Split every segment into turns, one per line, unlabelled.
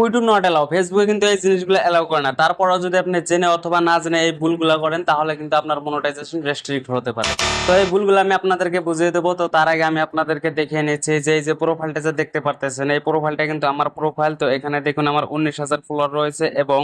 We do not allow. ফেসবুকে কিন্তু এই জিনিসগুলো এলাও করে না। তারপরেও যদি আপনি জেনে অথবা না জেনে এই ভুলগুলো করেন, তাহলে কিন্তু আপনার মনোটাইজেশন রেস্ট্রিক্ট হতে পারে। তো এই ভুলগুলো আমি আপনাদেরকে বুঝিয়ে দেবো। তো তার আগে আমি আপনাদেরকে দেখিয়ে নিচ্ছি যে এই যে প্রোফাইলটা যে দেখতে পারতেছেন, এই প্রোফাইলটা কিন্তু আমার প্রোফাইল তো এখানে দেখুন আমার উনিশ হাজার ফলোয়ার রয়েছে এবং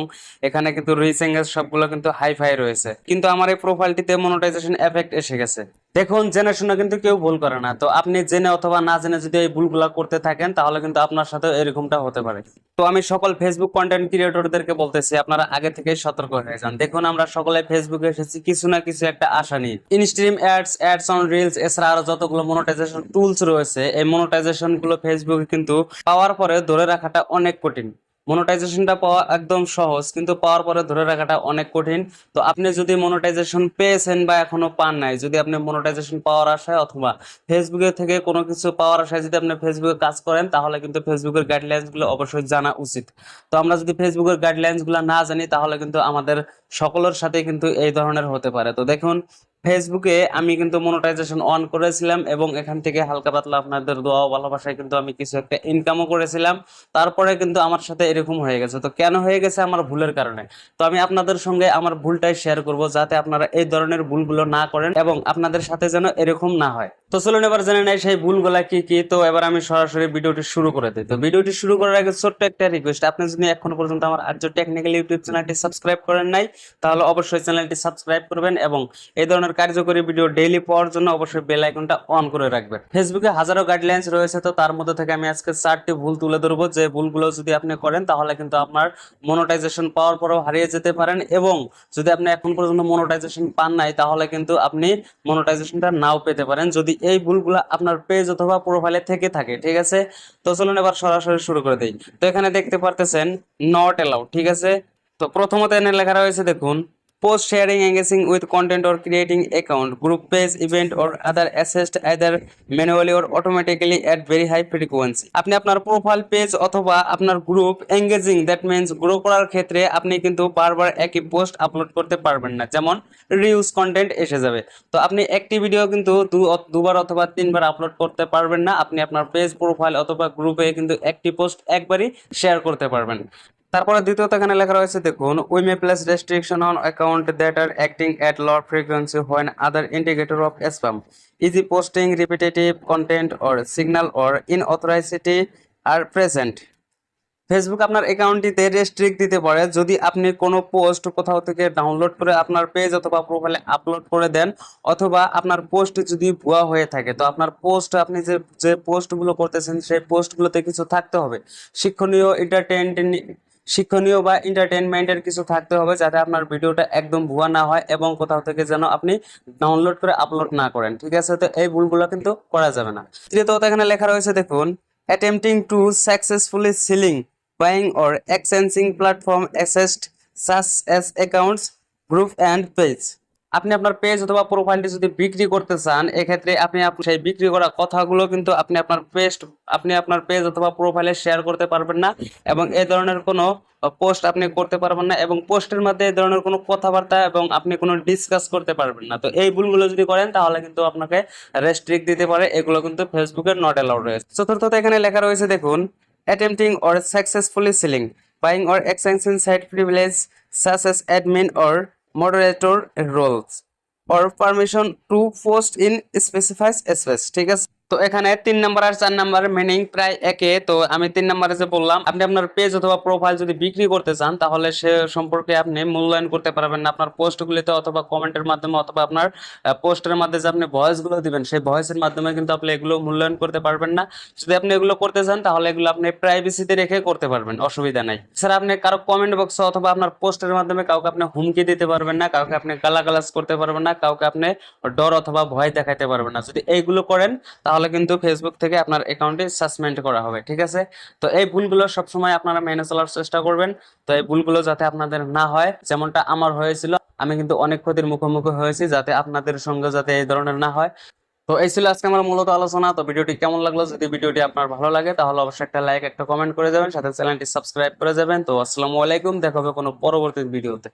এখানে কিন্তু এর সবগুলো কিন্তু হাই ফাই রয়েছে। কিন্তু আমার এই প্রোফাইলটিতে মনোটাইজেশন এফেক্ট এসে গেছে। দেখুন, জেনে শুনে কিন্তু কেউ ভুল করে না। তো আপনি জেনে অথবা না জেনে যদি এই ভুলগুলো করতে থাকেন, তাহলে কিন্তু আপনার সাথে এরকমটা হতে পারে। তো আমি সকল ফেসবুক কন্টেন্ট ক্রিয়েটরদেরকে বলতেছি, আপনারা আগে থেকেই সতর্ক হয়ে যান। দেখুন, আমরা সকলে ফেসবুকে এসেছি, কিছু না কিছু একটা আশা নিয়ে। Instream ads ads on reels এছাড়া আরও যতগুলো মনোটাইজেশন টুলস রয়েছে, এই মনোটাইজেশনগুলো ফেসবুকে কিন্তু পাওয়ার পরে ধরে রাখাটা অনেক কঠিন। মনোটাইজেশনটা পাওয়া একদম সহজ, কিন্তু পাওয়ার পরে ধরে রাখাটা অনেক কঠিন। তো আপনি যদি মনোটাইজেশন পেয়েছেন বা এখনও পান নাই, যদি আপনি মনোটাইজেশন পাওয়ার আশায় অথবা ফেসবুকের থেকে কোনো কিছু পাওয়ার আশায় যদি আপনি ফেসবুকে কাজ করেন, তাহলে কিন্তু ফেসবুকের গাইডলাইন্সগুলো অবশ্যই জানা উচিত। তো আমরা যদি ফেসবুকের গাইডলাইন্সগুলো না জানি, তাহলে কিন্তু আমাদের সকলের সাথে কিন্তু এই ধরনের হতে পারে। তো দেখুন ফেসবুকে আমি কিন্তু মনিটাইজেশন অন করেছিলাম এবং এখান থেকে হালকা পাতলা আপনাদের দোয়া ভালোবাসায় কিন্তু আমি কিছু একটা ইনকামও করেছিলাম। তারপরে কিন্তু আমার সাথে এরকম হয়ে গেছে। তো কেন হয়ে গেছে আমার ভুলের কারণে? তো আমি আপনাদের সঙ্গে আমার ভুলটাই শেয়ার করব যাতে আপনারা এই ধরনের ভুলগুলো না করেন এবং আপনাদের সাথে যেন এরকম না হয়। তো চলুন এবার জেনে নেই সেই ভুলগুলা কি কি। তো এবার আমি সরাসরি ভিডিওটি শুরু করে দিই। তো ভিডিওটি শুরু করার আগে ছোট্ট একটা রিকোয়েস্ট আপনি যদি এখনও পর্যন্ত আমার আর্য টেকনিক্যাল ইউটিউব চ্যানেলটি সাবস্ক্রাইব করেন নাই, তাহলে অবশ্যই চ্যানেলটি সাবস্ক্রাইব করবেন এবং এই ধরনের কার্যকরী ভিডিও ডেইলি পাওয়ার জন্য অবশ্যই বেল আইকনটা অন করে রাখবেন। ফেসবুকে হাজারো গাইডলাইন্স রয়েছে, তো তার মধ্যে থেকে আমি আজকে চারটি ভুল তুলে ধরবো। যে ভুলগুলো যদি আপনি করেন, তাহলে কিন্তু আপনার মনোটাইজেশন পাওয়ার পরেও হারিয়ে যেতে পারেন এবং যদি আপনি এখন পর্যন্ত মনোটাইজেশন পান নাই, তাহলে কিন্তু আপনি মনোটাইজেশনটা নাও পেতে পারেন। যদি এই ভুলগুলো আপনার পেজ অথবা প্রোফাইলে থেকে থাকে, ঠিক আছে? তো চলুন এবার সরাসরি শুরু করে দিই। তো এখানে দেখতে পারতেছেন নট এলাউ ঠিক আছে? তো প্রথমত এনে লেখা রয়েছে, দেখুন post sharing, engaging with content or creating account, group page, event or other assessed either manually or automatically at very high frequency. আপনি আপনার প্রোফাইল পেজ অথবা আপনার group engaging that means grow করার ক্ষেত্রে আপনি কিন্তু বারবার একই পোস্ট আপলোড করতে পারবেন না। যেমন রিউজ কন্টেন্ট এসে যাবে। তো আপনি একটি ভিডিও কিন্তু দুবার অথবা তিনবার আপলোড করতে পারবেন না। আপনি আপনার পেজ প্রোফাইল অথবা গ্রুপে কিন্তু একটি পোস্ট একবারই শেয়ার করতে পারবেন। তারপরে দ্বিতীয়ত এখানে লেখা রয়েছে, দেখুন, we may place restriction on account that are acting at low frequency when other indicator of spam. Easy posting repetitive content or signal or inauthenticity are present Facebook আপনার অ্যাকাউন্টটিতে রেস্ট্রিক্ট দিতে পারে, যদি আপনি কোনো পোস্ট কোথাও থেকে ডাউনলোড করে আপনার পেজ অথবা প্রোফাইলে আপলোড করে দেন, অথবা আপনার পোস্ট যদি ভুয়া হয়ে থাকে, তো আপনার পোস্ট আপনি যে যে পোস্টগুলো করতেছেন, সেই পোস্টগুলোতে কিছু থাকতে হবে। শিক্ষণীয় এন্টারটেন শিক্ষণীয় বা এন্টারটেনমেন্টের কিছু থাকতে হবে যাতে আপনার ভিডিওটা একদম ভুয়া না হয় এবং কোথাও থেকে যেন আপনি ডাউনলোড করে আপলোড না করেন, ঠিক আছে? তো এই ভুলগুলো কিন্তু করা যাবে না। তৃতীয়ত এখানে লেখা রয়েছে, দেখুন attempting to successfully selling buying or exchanging platform assets such as accounts group and page আপনি আপনার পেজ অথবা প্রোফাইলটি যদি বিক্রি করতে চান, এক্ষেত্রে আপনি সেই বিক্রি করা কথাগুলো কিন্তু আপনি আপনার পেজ আপনি আপনার পেজ অথবা প্রোফাইলে শেয়ার করতে পারবেন না এবং এ ধরনের কোনো পোস্ট আপনি করতে পারবেন না এবং পোস্টের মধ্যে এই ধরনের কোনো কথাবার্তা এবং আপনি কোনো ডিসকাস করতে পারবেন না। তো এই ভুলগুলো যদি করেন, তাহলে কিন্তু আপনাকে রেস্ট্রিক্ট দিতে পারে। এগুলো কিন্তু ফেসবুকের নট অ্যালাউড রয়েছে। চতুর্থত এখানে লেখা রয়েছে, দেখুন or successfully selling, buying or exchanging site privilege, such as admin or moderator roles or permission to post in specified space ঠিক আছে তো এখানে তিন নাম্বার আর চার নাম্বার মিনিং প্রায় একে। তো আমি তিন নাম্বারে যে বললাম, আপনি আপনার পেজ অথবা প্রোফাইল যদি বিক্রি করতে চান, তাহলে সে সম্পর্কে আপনি মূল্যায়ন করতে পারবেন না। আপনার পোস্টগুলিতে অথবা কমেন্টের মাধ্যমে অথবা আপনার পোস্টের মাধ্যমে যে আপনি ভয়েসগুলো দিবেন, সেই ভয়েসের মাধ্যমে কিন্তু আপনি এগুলো মূল্যায়ন করতে পারবেন না। যদি আপনি এগুলো করতে চান, তাহলে এগুলো আপনি প্রাইভেসিতে রেখে করতে পারবেন, অসুবিধা নাই। স্যার আপনি কারও কমেন্ট বক্স অথবা আপনার পোস্টের মাধ্যমে কাউকে আপনি হুমকি দিতে পারবেন না, কাউকে আপনি গালাগালাজ করতে পারবেন না, কাউকে আপনি ডর অথবা ভয় দেখাতে পারবেন না। যদি এইগুলো করেন, তাহলে কিন্তু ফেসবুক থেকে আপনার অ্যাকাউন্টে সাসপেন্ড করা হবে, ঠিক আছে? তো এই ভুলগুলো সবসময় আপনারা মেনে চলার চেষ্টা করবেন। তো এই ভুলগুলো যাতে আপনাদের না হয়, যেমনটা আমার হয়েছিল, আমি কিন্তু অনেক ক্ষতির মুখোমুখি হয়েছি যাতে আপনাদের সঙ্গে যাতে এই ধরনের না হয়। তো এই ছিল আজকে আমার মূলত আলোচনা। তো ভিডিওটি কেমন লাগল? যদি ভিডিওটি আপনার ভালো লাগে, তাহলে অবশ্যই একটা লাইক একটা কমেন্ট করে যাবেন সাথে চ্যানেলটি সাবস্ক্রাইব করে যাবেন তো আসসালামু আলাইকুম। দেখা হবে কোনো পরবর্তী ভিডিওতে।